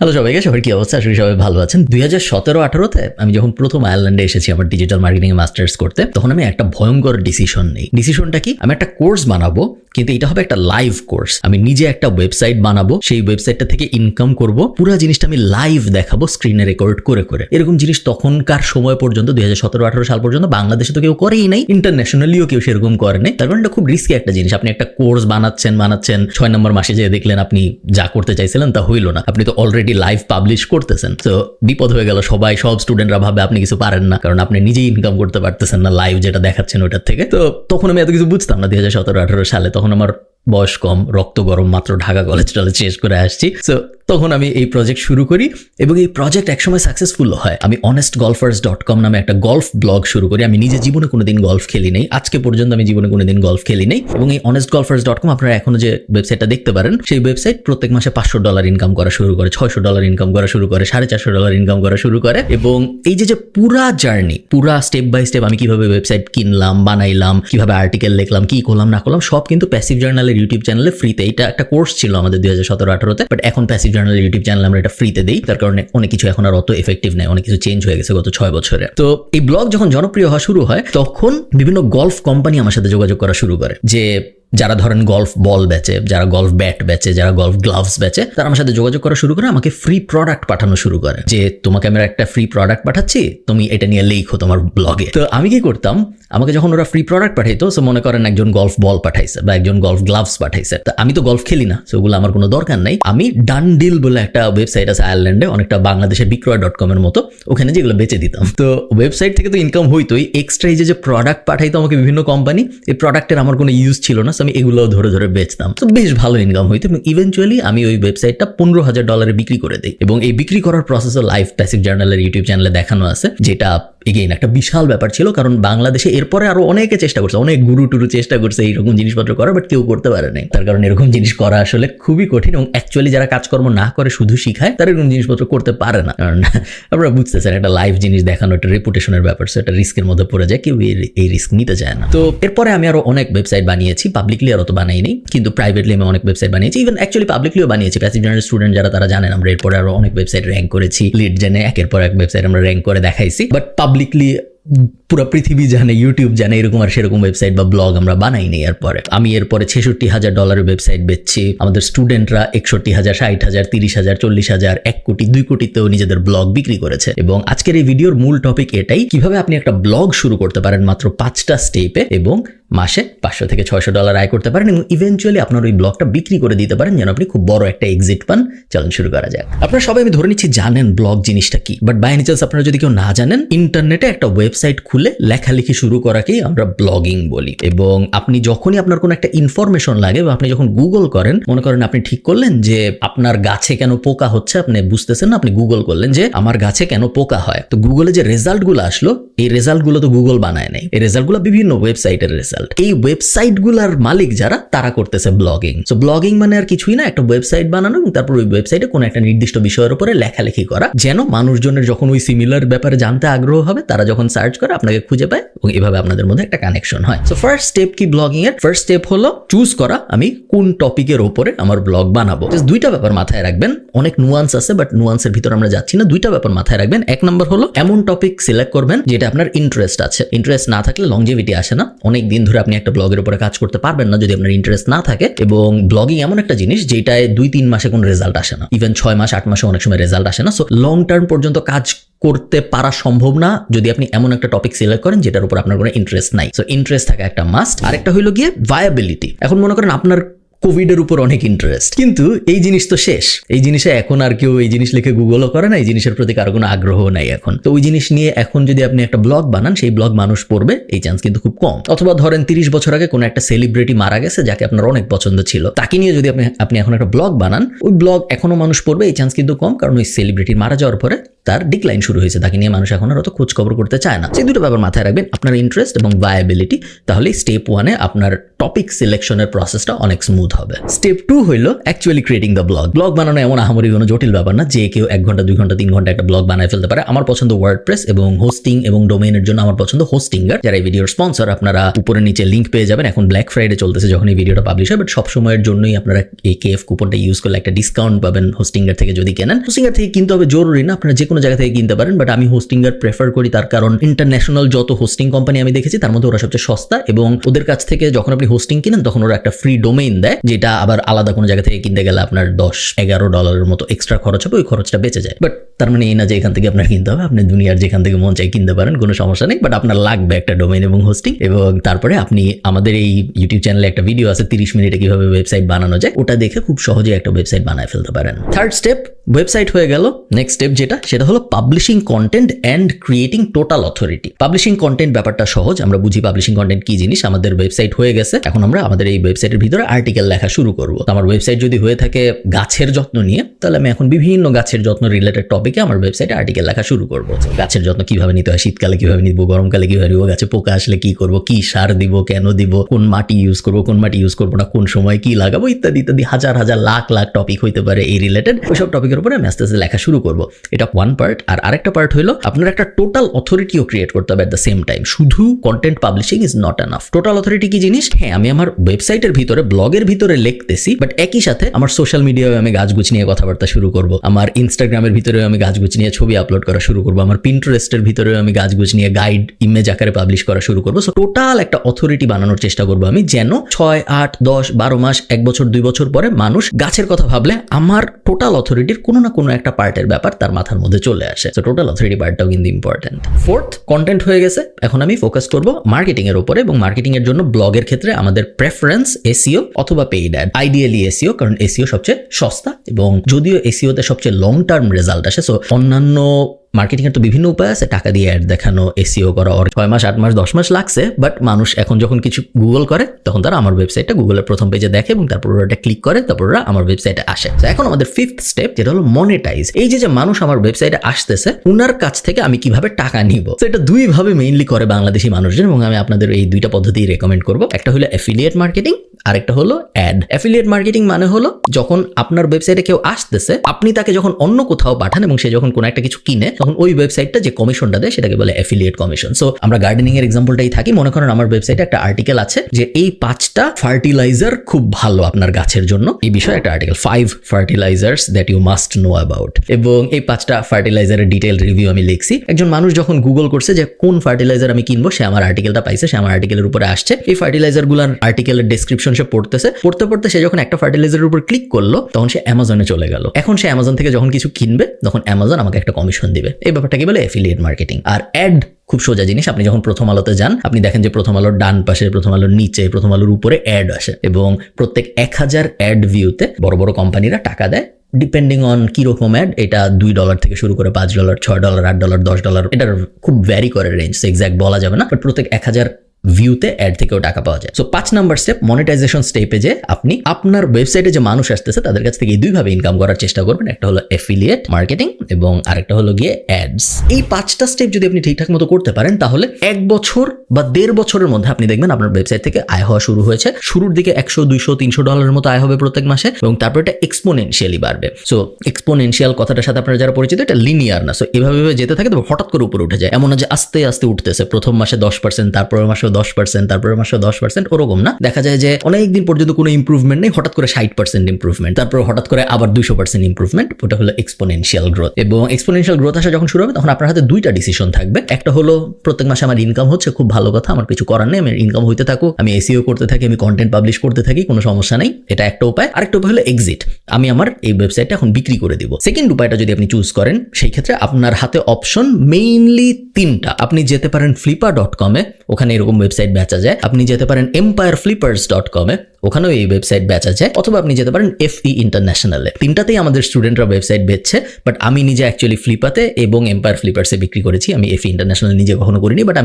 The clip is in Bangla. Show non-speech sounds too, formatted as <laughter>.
হ্যালো সবাইকে, সবার কি অবস্থা? আসলে সবাই ভালো আছেন। দুই হাজার সতেরো আঠারোতে আমি যখন প্রথম আয়ারল্যান্ডে এসেছি আমার ডিজিটাল মার্কেটিং মাস্টার্স করতে, তখন আমি একটা ভয়ঙ্কর ডিসিশন নেই। ডিসিশনটা কি? আমি একটা কোর্স বানাবো কিন্তু এটা হবে একটা লাইভ কোর্স আমি নিজে একটা ওয়েবসাইট বানাবো, সেই ওয়েবসাইটটা থেকে ইনকাম করব। পুরো জিনিসটা আমি লাইভ দেখাবো স্ক্রিনে রেকর্ড করে করে। এরকম জিনিস তখনকার সময় পর্যন্ত, দুই হাজার সাল পর্যন্ত বাংলাদেশে তো কেউ করেই নাই ইন্টারন্যাশনালিও কেউ সেরকম করে নাই। তার কারণ খুব রিস্কি একটা জিনিস। আপনি একটা কোর্স বানাচ্ছেন বানাচ্ছেন, ছয় নম্বর মাসে যেয়ে দেখলেন আপনি যা করতে চাইছিলেন তা হইল না। আপনি তো অলরেডি লাইভ পাবলিশ করতেছেন। তো বিপদ হয়ে গেল, সবাই, সব স্টুডেন্টরা ভাবে আপনি কিছু পারেন না, কারণ আপনি নিজেই ইনকাম করতে পারতেছেন না লাইভ যেটা দেখাচ্ছেন ওটার থেকে। তো তখন আমি এত কিছু বুঝতাম না, দুই হাজার সতেরো, আঠারো সালে। তখন আমার বয়স কম রক্ত গরম মাত্র ঢাকা কলেজ টলেজ শেষ করে আসছি। সো তখন আমি এই প্রজেক্ট শুরু করি এবং এই প্রজেক্ট একসময় সাকসেসফুল হয়। আমি অনেস্ট গলফার্স ডট কম নামে একটা গলফ ব্লগ শুরু করি। আমি নিজে জীবনে কোনোদিন গলফ খেলি নেই। আজকে পর্যন্ত আমি জীবনে কোনোদিন গলফ খেলি নেই। এবং এই অনেস্ট গলফার্স ডট কম আপনারা এখনও যে ওয়েবসাইটটা দেখতে পারেন, সেই ওয়েবসাইট প্রত্যেক মাসে পাঁচশো ডলার ইনকাম করা শুরু করে, ছয়শো ডলার ইনকাম করা শুরু করে, সাড়ে চারশো ডলার ইনকাম করা শুরু করে। এবং এই যে যে পুরা জার্নি পুরা স্টেপ বাই স্টেপ আমি কীভাবে ওয়েবসাইট কিনলাম, বানাইলাম, কীভাবে আর্টিকেল লিখলাম, কি করলাম, না করলাম, সব কিন্তু প্যাসিভ জার্নালের ইউটিউব চ্যানেলে ফ্রিতে এটা একটা কোর্স ছিল আমাদের দুই হাজার সতেরো আঠারোতে বাট এখন প্যাসিভ জার্নালের ইউটিউব চ্যানেল আমরা এটা ফ্রিতে দিই, তার কারণে অনেক কিছু এখন আর অত এফেক্টিভ নেই, অনেক কিছু চেঞ্জ হয়ে গেছে গত ছয় বছরে। তো এই ব্লগ যখন জনপ্রিয় হওয়া শুরু হয়, তখন বিভিন্ন গল্ফ কোম্পানি আমার সাথে যোগাযোগ করা শুরু করে, যে যারা ধরেন গলফ বল বেচে, যারা গলফ ব্যাট বেচে, যারা গলফ গ্লাভস বেচে, তারা আমার সাথে যোগাযোগ করা শুরু করে, আমাকে ফ্রি প্রোডাক্ট পাঠানো শুরু করে। যে তোমাকে আমরা একটা ফ্রি প্রোডাক্ট পাঠাচ্ছি, তুমি এটা নিয়ে লিখো তোমার ব্লগে তো আমি কি করতাম, আমাকে যখন ওরা ফ্রি প্রোডাক্ট পাঠাইতো সো মনে করেন একজন গলফ বল পাঠাইছে বা একজন গলফ গ্লাভস পাঠাইছে। তো আমি তো গলফ খেলি না সেগুলো আমার কোনো দরকার নাই। আমি ডানডিল বলে একটা ওয়েবসাইট আছে আয়ারল্যান্ডে অনেকটা বাংলাদেশের বিক্রয় ডট কম এর মতো, ওখানে যেগুলো বেচে দিতাম। তো ওয়েবসাইট থেকে তো ইনকাম হইতোই এক্সট্রা এই যে প্রোডাক্ট পাঠাইতো আমাকে বিভিন্ন কোম্পানি এই প্রোডাক্টের আমার কোনো ইউজ ছিল না। আমি এগুলো ধরে ধরে বেচতাম। তো বেশ ভালো ইনকাম হইতো এবং ইভেনচুয়ালি আমি ওই ওয়েবসাইটটা পনেরো হাজার ডলারে বিক্রি করে দিই। এবং এই বিক্রি করার প্রসেসও লাইভ প্যাসিভ জার্নালের ইউটিউব চ্যানেলে দেখানো আছে, যেটা এগেইন একটা বিশাল ব্যাপার ছিল, কারণ বাংলাদেশে এরপরে আরও অনেকে চেষ্টা করছে, অনেক গুরু টুরু চেষ্টা করছে এইরকম জিনিসপত্র করার বাট কেউ করতে পারে নাই। তার কারণ এরকম জিনিস করা আসলে খুবই কঠিন এবং অ্যাকচুয়ালি যারা কাজকর্ম না করে, শুধু শিখায়, তারা এরকম জিনিসপত্র করতে পারে না। কারণ <laughs> আপনারা বুঝতেছেন, একটা লাইভ জিনিস দেখানো, একটা রেপুটেশনের ব্যাপার একটা রিস্কের মধ্যে পড়ে যায়, কেউ এই- রিস্ক নিতে চায় না। তো এরপরে আমি আরও অনেক ওয়েবসাইট বানিয়েছি পাবলিকলি আর অত বানাইনি কিন্তু প্রাইভেটলি আমি অনেক ওয়েবসাইট বানিয়েছি ইভেন অ্যাকচুয়ালি পাবলিকলিও বানিয়েছি প্যাসিভ জার্নাল স্টুডেন্ট যারা, তারা জানেন, আমরা এরপরে আরও অনেক ওয়েবসাইট র্যাঙ্ক করেছি লিড জেনে একের পর এক ওয়েবসাইট আমরা র্যাঙ্ক করে দেখাইছি বাট পাবলিকলি পুরো পৃথিবী জানে ইউটিউব জানে, এরকম আর সেরকম ওয়েবসাইট বা ব্লগ আমরা বানাইনি এরপরে। আমি এরপরে ছেষট্টি হাজার ডলারের ওয়েবসাইট বেচছি। আমাদের স্টুডেন্টরা একষট্টি হাজার, ষাট হাজার, তিরিশ হাজার, চল্লিশ হাজার, এক কোটি, দুই কোটিতেও নিজেদের ব্লগ বিক্রি করেছে। এবং আজকের এই ভিডিওর মূল টপিক এটাই, কীভাবে আপনি একটা ব্লগ শুরু করতে পারেন মাত্র পাঁচটা স্টেপে এবং মাসে পাঁচশো থেকে ছয়শো ডলার আয় করতে পারেন এবং ইভেনচুয়ালি আপনার ওই ব্লগটা বিক্রি করে দিতে পারেন যেন আপনি খুব বড় একটা এক্সিট পান। চলুন শুরু করা যাক। আপনারা সবাই আমি ধরে নিচ্ছি জানেন ব্লগ জিনিসটা কি বাট বাই এনি চান্স আপনারা যদি কেউ না জানেন ইন্টারনেটে একটা ওয়েবসাইট খুলে লেখালেখি শুরু করাকেই আমরা ব্লগিং বলি। এবং আপনি যখনই আপনার কোনো একটা ইনফরমেশন লাগে বা আপনি যখন গুগল করেন, মনে করেন আপনি ঠিক করলেন যে আপনার গাছে কেন পোকা হচ্ছে, আপনি বুঝতেছেন না, আপনি গুগল করলেন যে আমার গাছে কেন পোকা হয়। তো গুগলে যে রেজাল্টগুলো আসলো, এই রেজাল্টগুলো তো গুগল বানায় নাই। এই রেজাল্টগুলো বিভিন্ন ওয়েবসাইটের রেজাল্ট এই ওয়েবসাইটগুলোর মালিক যারা, তারা করতেছে ব্লগিং সো ব্লগিং মানে আর কিছুই না, একটা ওয়েবসাইট বানানো এবং তারপর ওই ওয়েবসাইটে কোনো একটা নির্দিষ্ট বিষয়ের উপরে লেখালেখি করা, যেন মানুষজনের যখন ওই সিমিলার ব্যাপারে জানতে আগ্রহ হবে, তারা যখন সার্চ করে, আপনাকে খুঁজে পায় এবং এভাবে আপনাদের মধ্যে একটা কানেকশন হয়। সো ফার্স্ট স্টেপ কি ব্লগিং এর? ফার্স্ট স্টেপ হলো চুজ করা, আমি কোন টপিকের উপরে আমার ব্লগ বানাবো। দুইটা ব্যাপার মাথায় রাখবেন, অনেক নুয়ান্স আছে বাট নুয়ান্সের ভিতর আমরা যাচ্ছি না। দুইটা ব্যাপার মাথায় রাখবেন। এক নম্বর হলো, এমন টপিক সিলেক্ট করবেন, যেটা আপনার ইন্টারেস্ট আছে। ইন্টারেস্ট না থাকলে লংজিভিটি আসে না। অনেক দিন ধরে আপনি একটা ব্লগের উপরে কাজ করতে পারবেন না যদি আপনার ইন্টারেস্ট না থাকে এবং ব্লগিং এমন একটা জিনিস যেটায় দুই, তিন মাসে কোনো রেজাল্ট আসে না। ইভেন ছয় মাস, আট মাসে অনেক সময় রেজাল্ট আসে না। সো লং টার্ম পর্যন্ত কাজ করতে পারা সম্ভব না যদি আপনি এমন একটা টপিক সিলেক্ট করেন যেটার উপর আপনার কোনো ইন্টারেস্ট নাই। সো ইন্টারেস্ট থাকা একটা মাস্ট আরেকটা হইল গিয়ে ভায়াবিলিটি এখন মনে করেন আপনার কোভিডের উপর অনেক ইন্টারেস্ট কিন্তু এই জিনিস তো শেষ। এই জিনিসে এখন আর কেউ এই জিনিস লিখে গুগলও করে না, এই জিনিসের প্রতি কারও কোনো আগ্রহ নাই এখন। তো ওই জিনিস নিয়ে এখন যদি আপনি একটা ব্লগ বানান, সেই ব্লগ মানুষ পড়বে, এই চান্স কিন্তু খুব কম। অথবা ধরেন তিরিশ বছর আগে কোনো একটা সেলিব্রিটি মারা গেছে, যাকে আপনার অনেক পছন্দ ছিল। তাকে নিয়ে যদি আপনি আপনি এখন একটা ব্লগ বানান, ওই ব্লগ এখনও মানুষ পড়বে, এই চান্স কিন্তু কম, কারণ ওই সেলিব্রিটি মারা যাওয়ার পরে তার ডিক্লাইন শুরু হয়েছে। তাকে নিয়ে মানুষ এখন আর অত খোঁজ খবর করতে চায় না। সেই দুটো ব্যাপার মাথায় রাখবেন, আপনার ইন্টারেস্ট এবং ভায়াবিলিটি তাহলে স্টেপ ওয়ানে আপনার টপিক সিলেকশনের প্রসেসটা অনেক স্মুথ হবে। স্টেপ টু হইল actually creating the blog blog বানানো এমন আহামরি কোনো জটিল ব্যাপার না, যে কেউ এক ঘণ্টা, দুই ঘণ্টা, তিন ঘণ্টা একটা ব্লগ বানায় ফেলতে পারে। আমার পছন্দ ওয়ার্ড প্রেস এবং হোস্টিং এবং ডোমেইনের জন্য আমার পছন্দ হোস্টিঙ্গার যারা এই ভিডিওর স্পন্সর আপনারা উপরে নিচে লিঙ্ক পেয়ে যাবেন। এখন ব্ল্যাক ফ্রাইডে চলতেছে যখন এই ভিডিওটা পাবলিশ হয় বাট সব সময়ের জন্যই আপনারা এই কেএফ কুপনটা ইউজ করলে একটা ডিসকাউন্ট পাবেন হোস্টিঙ্গার থেকে যদি কেনেন। হোস্টিঙ্গার থেকে কিনতে হবে জরুরি না, আপনারা যে কোনো জায়গা থেকে কিনতে পারেন বাট আমি হোস্টিঙ্গার প্রেফার করি তার কারণ ইন্টারন্যাশনাল যত হোস্টিং কোম্পানি আমি দেখেছি, তার মধ্যে ওরা সবচেয়ে সস্তা এবং ওদের কাছ থেকে যখন আপনি হোস্টিং কিনেন, তখন ওরা একটা ফ্রি ডোমেইন দেয়, যেটা আবার আলাদা কোনো জায়গা থেকে কিনতে গেলে আপনার দশ, এগারো ডলারের মতো এক্সট্রা খরচ হবে, ওই খরচটা বেঁচে যায়। বাট তার মানে এই না যে এখান থেকে আপনার কিনতে হবে, আপনি দুনিয়ার যেখান থেকে মন চাই কিনতে পারেন, কোনো সমস্যা নেই বাট আপনার লাগবে একটা ডোমেইন এবং হোস্টিং এবং তারপরে আপনি আমাদের এই ইউটিউব চ্যানেলে একটা ভিডিও আছে, তিরিশ মিনিটে কীভাবে ওয়েবসাইট বানানো যায়, ওটা দেখে খুব সহজে একটা ওয়েবসাইট বানায় ফেলতে পারেন। থার্ড স্টেপ ওয়েবসাইট হয়ে গেল নেক্সট স্টেপ যেটা, সেটা হলো publishing content and creating total authority publishing content ব্যাপারটা সহজ, আমরা বুঝি পাবলিশিং কন্টেন্ট কি জিনিস, আমাদের ওয়েবসাইট হয়ে গেছে, এখন আমরা আমাদের এই ওয়েবসাইটের ভিতরে আর্টিকেল লেখা শুরু করব। আমার ওয়েবসাইট যদি হয়ে থাকে গাছের যত্ন নিয়ে, তাহলে আমি এখন বিভিন্ন গাছের যত্ন রিলেটেড টপিকে আমার ওয়েবসাইটে আর্টিকেল লেখা শুরু করব। গাছের যত্ন কীভাবে নিতে হয়? শীতকালে কীভাবে নিব? গরমকালে কীভাবে নিব? গাছে পোকা আসলে কি করব? কি সার দিব? কেন দিব? কোন মাটি ইউজ করব? কোন মাটি ইউজ করব না? কোন সময় কি লাগাবো? ইত্যাদি ইত্যাদি, হাজার হাজার, লাখ লাখ টপিক হইতে পারে এই রিলেটেড ওইসব টপিকের উপরে আমি আস্তে আস্তে লেখা শুরু করব। এটা ওয়ান পার্ট আর আরেকটা পার্ট হলো আপনার একটা টোটাল অথরিটিও ক্রিয়েট করতে হবে অ্যাট দ্য সেম টাইম শুধু content publishing is not enough total authority কি জিনিস? হ্যাঁ আমি আমার ওয়েবসাইটের ভিতরে ব্লগের ভিতরে লিখতেছি বাট একই সাথে আমার সোশ্যাল মিডিয়ায় আমি গাছগুছ নিয়ে কথাবার্তা শুরু করব। আমার ইনস্টাগ্রামের ভিতরেও আমি গাছগুছ নিয়ে ছবি আপলোড করা শুরু করব। আমার পিন্টারেস্টের ভিতরেও আমি গাছগুছ নিয়ে গাইড ইমেজ আকারে পাবলিশ করা শুরু করব। সো টোটাল একটা অথরিটি বানানোর চেষ্টা করব আমি, যেন ছয়, আট, দশ, বারো মাস, এক বছর, দুই বছর পরে মানুষ গাছের কথা ভাবলে আমার টোটাল অথরিটির কোনো না কোনো একটা পার্টের ব্যাপার তার মাথার মধ্যে চলে আসে। তো টোটাল অথরিটি পার্টটাও কিন্তু ইম্পর্টেন্ট ফোর্থ কন্টেন্ট হয়ে গেছে। এখন আমি ফোকাস করব মার্কেটিং এর উপরে এবং মার্কেটিং এর জন্য ব্লগের ক্ষেত্রে আমাদের প্রেফারেন্স এসিও অথবা পেইড অ্যাড আইডিয়ালি এসিও কারণ এসিও সবচেয়ে সস্তা এবং যদিও এসিওতে সবচেয়ে লং টার্ম রেজাল্ট আসে সো অন্যান্য মার্কেটিং এর তো বিভিন্ন উপায় আছে। টাকা দিয়ে অ্যাড দেখানো এসিও করা ওর ছয় মাস, আট মাস, দশ মাস লাগছে বাট মানুষ এখন যখন কিছু গুগল করে, তখন তারা আমার ওয়েবসাইটটা গুগলের প্রথম পেজে দেখে এবং তারপর ওরা ক্লিক করে, তারপর ওরা আমার ওয়েবসাইটে আসে। তো এখন আমাদের ফিফথ স্টেপ যেটা হলো মনিটাইজ এই যে যে মানুষ আমার ওয়েবসাইটে আসতেছে, উনার কাছ থেকে আমি কীভাবে টাকা নিব? তো এটা দুই ভাবে মেইনলি করে বাংলাদেশি মানুষজন, এবং আমি আপনাদের এই দুইটা পদ্ধতি রেকমেন্ড করব। একটা হলো অ্যাফিলিয়েট মার্কেটিং আরেকটা হলো অ্যাড অ্যাফিলিয়েট মার্কেটিং মানে হলো, যখন আপনার ওয়েবসাইটে কেউ আসতেছে, আপনি তাকে যখন অন্য কোথাও পাঠান এবং সে যখন কোনো একটা কিছু কিনে তখন ওই ওয়েবসাইটটা যে কমিশনটা দেয় সেটাকে বলে অ্যাফিলিয়েট কমিশন সো আমরা গার্ডেনিং এর এক্সাম্পলটাই থাকি। মনে করেন আমার ওয়েবসাইটে একটা আর্টিকেল আছে যে এই পাঁচটা ফার্টিলাইজার খুব ভালো আপনার গাছের জন্য। এই বিষয়ে একটা article five fertilizers that you must know about এবং এই পাঁচটা ফার্টিলাইজারের ডিটেল রিভিউ আমি লিখছি। একজন মানুষ যখন গুগল করছে যে কোন ফার্টিলাইজার আমি কিনবো, সে আমার আর্টিকেলটা পাইছে, সে আমার আর্টিকেলের উপরে আসছে। এই ফার্টিলাইজারগুলার আর্টিকেলের ডেসক্রিপশন সে পড়তেছে। পড়তে পড়তে সে যখন একটা ফার্টিলাইজারের উপর ক্লিক করল, তখন সে অ্যামাজনে চলে গেল। এখন সে অ্যামাজন থেকে যখন কিছু কিনবে, তখন অ্যামাজন আমাকে একটা কমিশন দিবে। এই ব্যাপারটাকে বলে অ্যাফিলিয়েট মার্কেটিং আর অ্যাড খুব সোজা জিনিস, আপনি যখন প্রথম আলোতে যান, আপনি দেখেন যে প্রথম আলোর ডান পাশে প্রথম আলোর নিচে, প্রথম আলোর উপরে অ্যাড আসে এবং প্রত্যেক এক হাজার অ্যাড ভিউতে বড় বড় কোম্পানিরা টাকা দেয়। ডিপেন্ডিং অন কীরকম অ্যাড এটা দুই ডলার থেকে শুরু করে পাঁচ ডলার ছয় ডলার আট ডলার দশ ডলার এটার খুব ভ্যারি করে রেঞ্জ এক্স্যাক্ট বলা যাবে না বাট প্রত্যেক এক হাজার ভিউতে অ্যাড থেকেও টাকা পাওয়া যায়। সো পাঁচ নাম্বার স্টেপ মনিটাইজেশন স্টেপে যে আপনি আপনার ওয়েবসাইটে যে মানুষ আসতেছে, তাদের কাছ থেকে দুইভাবে ইনকাম করার চেষ্টা করবেন। একটা হলো অ্যাফিলিয়েট মার্কেটিং এবং আরেকটা হলো গিয়ে অ্যাডস এই পাঁচটা স্টেপ যদি আপনি ঠিকঠাক মতো করতে পারেন, তাহলে এক বছর বা দেড় বছরের মধ্যে আপনি দেখবেন আপনার ওয়েবসাইট থেকে আয় হওয়া শুরু হয়েছে। শুরুর দিকে একশো, দুইশো, তিনশো ডলারের মতো আয় হবে প্রত্যেক মাসে এবং তারপর এটা এক্সপোনেনশিয়ালি বাড়বে। সো এক্সপোনেনশিয়াল কথাটার সাথে আপনারা যারা পরিচিত, এটা লিনিয়ার না। সো এভাবে যেতে থাকে তবে হঠাৎ করে উপরে উঠে যায়। এমন না যে আস্তে আস্তে উঠতেছে। প্রথম মাসে দশ পার্সেন্ট তারপরের মাসেও দশ পার্সেন্ট তারপরের মাসেও দশ পার্সেন্ট ওরকম না। দেখা যায় যে অনেকদিন পর্যন্ত কোনো ইম্প্রুভমেন্ট নেই, হঠাৎ করে ষাট পার্সেন্ট ইম্প্রুভমেন্ট তারপর হঠাৎ করে আবার দুশো পার্সেন্ট ইম্প্রুভমেন্ট ওটা হলো এক্সপোনেনশিয়াল গ্রোথ এবং এক্সপোনেনশিয়াল গ্রোথ আসা যখন শুরু হবে, তখন আপনার হাতে দুইটা ডিসিশন থাকবে। একটা হলো, প্রত্যেক মাসে আমার ইনকাম হচ্ছে, খুব ভালো কথা, আমার কিছু করার নেই ইনকাম হইতে থাকুক, আমি এসিও করতে থাকি, আমি কন্টেন্ট পাবলিশ করতে থাকি, কোনো সমস্যা নেই, এটা একটা উপায়। আরেকটা উপায় হলো এক্সিট আমি আমার এই ওয়েবসাইটটা এখন বিক্রি করে দিব। সেকেন্ড উপায়টা যদি আপনি চুজ করেন, সেই ক্ষেত্রে আপনার হাতে অপশন মেইনলি তিনটা। আপনি যেতে পারেন ফ্লিপা ডট কমে ওখানে এরকম ওয়েবসাইট বেচা যায় আপনি যেতে পারেন এম্পায়ার ফ্লিপার্স ডট কমে ওখানেও এই ওয়েবসাইট বেচা যায় অথবা আপনি যেতে পারেন এফ ই ইন্টারন্যাশনালে তিনটাতেই আমাদের স্টুডেন্টরা ওয়েবসাইট বেচছে বাট আমি নিজে অ্যাকচুয়ালি ফ্লিপাতে এবং এম্পায়ার ফ্লিপার্সে বিক্রি করেছি। আমি এফ ইন্টারন্যাশনাল নিজে কখনো করিনি বাট